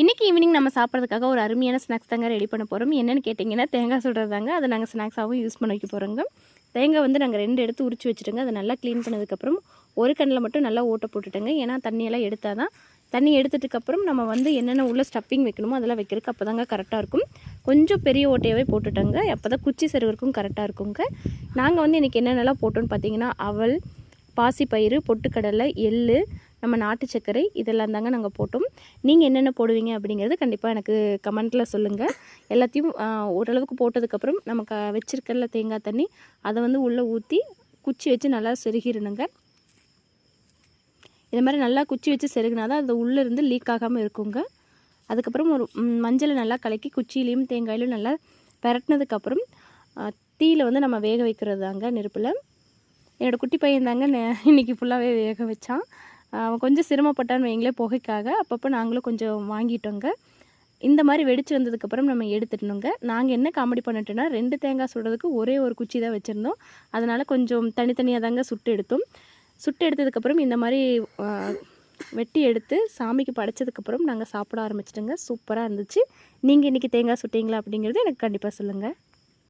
இன்றைக்கி ஈவினிங் நம்ம சாப்பிட்றதுக்காக ஒரு அருமையான ஸ்நாக்ஸ் தாங்க ரெடி பண்ண போகிறோம் என்னென்னு கேட்டிங்கன்னா தேங்காய் சுடுறது தாங்க அதை நாங்கள் ஸ்நாக்ஸாகவும் யூஸ் பண்ண வைக்க போகிறோங்க தேங்காய் வந்து நாங்கள் ரெண்டு எடுத்து உரிச்சு வச்சுட்டோங்க. அதை நல்லா க்ளீன் பண்ணதுக்கப்புறம் ஒரு கண்ணில் மட்டும் நல்லா ஓட்டை போட்டுட்டுங்க. ஏன்னா தண்ணியெல்லாம் எடுத்தால் தான் தண்ணி எடுத்துட்டுக்கப்புறம் நம்ம வந்து என்னென்ன உள்ள ஸ்டப்பிங் வைக்கணுமோ அதெல்லாம் வைக்கிறதுக்கு அப்போ தாங்க கரெக்டாக இருக்கும். கொஞ்சம் பெரிய ஓட்டையாகவே போட்டுட்டோங்க. அப்போ தான் குச்சி செருவருக்கும் கரெக்டாக இருக்குங்க. நாங்கள் வந்து இன்றைக்கி என்னென்னலாம் போட்டோன்னு பார்த்தீங்கன்னா அவல் பாசிப்பயிறு பொட்டுக்கடலை எள்ளு நம்ம நாட்டு சர்க்கரை இதெல்லாம் தாங்க நாங்கள் போட்டோம். நீங்கள் என்னென்ன போடுவீங்க அப்படிங்கிறது கண்டிப்பாக எனக்கு கமெண்ட்டில் சொல்லுங்கள் எல்லாத்தையும் ஓரளவுக்கு போட்டதுக்கப்புறம் நம்ம க வச்சிருக்கல தேங்காய் தண்ணி அதை வந்து உள்ளே ஊற்றி குச்சி வச்சு நல்லா செருகிடணுங்க. இது மாதிரி நல்லா குச்சி வச்சு செருகினா தான் அது உள்ளேருந்து லீக் ஆகாமல் இருக்குங்க. அதுக்கப்புறம் ஒரு மஞ்சளை நல்லா கலக்கி குச்சியிலையும் தேங்காயிலையும் நல்லா பெரட்டினதுக்கப்புறம் தீயில் வந்து நம்ம வேக வைக்கிறது தாங்க நெருப்பில். என்னோடய குட்டி பையன் தாங்க நெ- இன்னைக்கு ஃபுல்லாகவே வேக வச்சான். கொஞ்சம் சிரமப்பட்டான்னு வைங்களே புகைக்காக. அப்பப்போ நாங்களும் கொஞ்சம் வாங்கிட்டோங்க. இந்த மாதிரி வெடிச்சு வந்ததுக்கப்புறம் நம்ம எடுத்துட்டணுங்க நாங்கள் என்ன காமெடி பண்ணிட்டோன்னா ரெண்டு தேங்காய் சுடுறதுக்கு ஒரே ஒரு குச்சி தான் வச்சுருந்தோம். அதனால் கொஞ்சம் தனித்தனியாக தாங்க சுட்டு எடுத்தோம். சுட்டு எடுத்ததுக்கப்புறம் இந்த மாதிரி வெட்டி எடுத்து சாமிக்கு படைச்சதுக்கப்புறம் நாங்கள் சாப்பிட ஆரம்பிச்சிட்டோங்க. சூப்பராக இருந்துச்சு. நீங்கள் இன்றைக்கி தேங்காய் சுட்டிங்களா அப்படிங்கிறது எனக்கு கண்டிப்பாக சொல்லுங்கள்